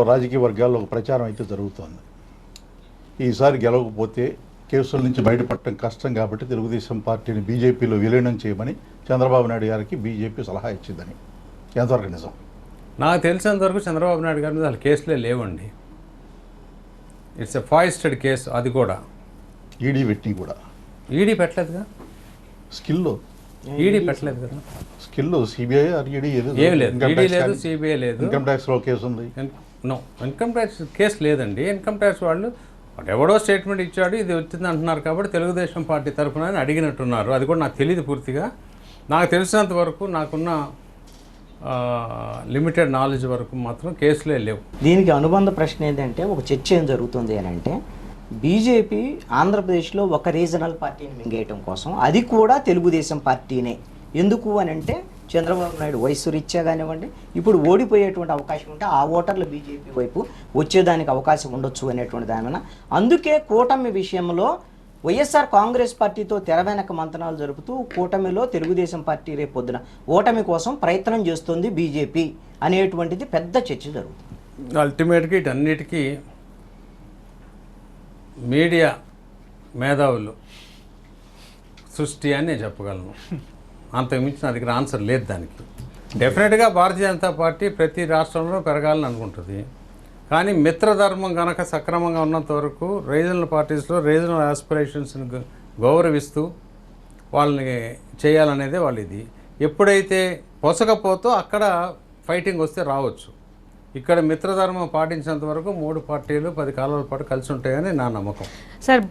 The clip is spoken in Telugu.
రాజకీయ వర్గాల్లో ఒక ప్రచారం అయితే జరుగుతోంది. ఈసారి గెలవకపోతే కేసుల నుంచి బయటపడటం కష్టం కాబట్టి తెలుగుదేశం పార్టీని బీజేపీలో విలీనం చేయమని చంద్రబాబు నాయుడు గారికి బీజేపీ సలహా ఇచ్చిందని. ఎంతవరకు నిజం? నాకు తెలిసినంత వరకు చంద్రబాబు నాయుడు గారి మీద అసలు కేసులే లేవండి. ఇట్స్ ఎ ఫాయిస్టెడ్ కేసు అది కూడా. ఈడీ వెట్టింగ్ కూడా. ఈడీ పెట్టలేదుగా? స్కిల్లో ఈడీ పెట్టలేదు కదా? స్కిల్లో సిబిఐ ఆర్ ఈడీ ఏదో ఏం లేదు. ఈడీ లేదు సిబిఐ లేదు. ఇన్కమ్ ట్యాక్స్లో కేసు ఉంది. నో ఇన్కమ్ ట్యాక్స్ కేసు లేదండి. ఇన్కమ్ ట్యాక్స్ వాళ్ళు ఎవడో స్టేట్మెంట్ ఇచ్చాడు ఇది వచ్చింది అంటున్నారు కాబట్టి తెలుగుదేశం పార్టీ తరఫున అని అడిగినట్టున్నారు. అది కూడా నాకు తెలియదు పూర్తిగా. నాకు తెలిసినంత వరకు నాకున్న లిమిటెడ్ నాలెడ్జ్ వరకు మాత్రం కేసులే లేవు. దీనికి అనుబంధ ప్రశ్న ఏంటంటే ఒక చర్చ ఏం జరుగుతుంది అని అంటే బీజేపీ ఆంధ్రప్రదేశ్లో ఒక రీజనల్ పార్టీని మింగేయటం కోసం అది కూడా తెలుగుదేశం పార్టీనే. ఎందుకు అని అంటే చంద్రబాబు నాయుడు వయసు రీత్యా కానివ్వండి ఇప్పుడు ఓడిపోయేటువంటి అవకాశం ఉంటే ఆ ఓటర్లు బీజేపీ వైపు వచ్చేదానికి అవకాశం ఉండొచ్చు అనేటువంటి దాని అందుకే కూటమి విషయంలో వైఎస్ఆర్ కాంగ్రెస్ పార్టీతో తెర వెనక మంతనాలు జరుపుతూ కూటమిలో తెలుగుదేశం పార్టీ రేపు పొద్దున ఓటమి కోసం ప్రయత్నం చేస్తుంది బీజేపీ అనేటువంటిది పెద్ద చర్చ జరుగుతుంది. అల్టిమేట్గా ఇటన్నిటికీ మీడియా మేధావులు సృష్టి అని నేను చెప్పగలను. అంతకు మించిన దగ్గర ఆన్సర్ లేదు దానికి. డెఫినెట్గా భారతీయ జనతా పార్టీ ప్రతి రాష్ట్రంలో పెరగాలని అనుకుంటుంది. కానీ మిత్రధర్మం కనుక సక్రమంగా ఉన్నంత వరకు రీజనల్ పార్టీస్లో రీజనల్ ఆస్పిరేషన్స్ని గౌరవిస్తూ వాళ్ళని చేయాలనేదే వాళ్ళు ఇది ఎప్పుడైతే పొసకపోతో అక్కడ ఫైటింగ్ వస్తే రావచ్చు. ఇక్కడ మిత్రధర్మం పాటించినంత వరకు మూడు పార్టీలు పది కాలాల పాటు కలిసి ఉంటాయని నా నమ్మకం. సార్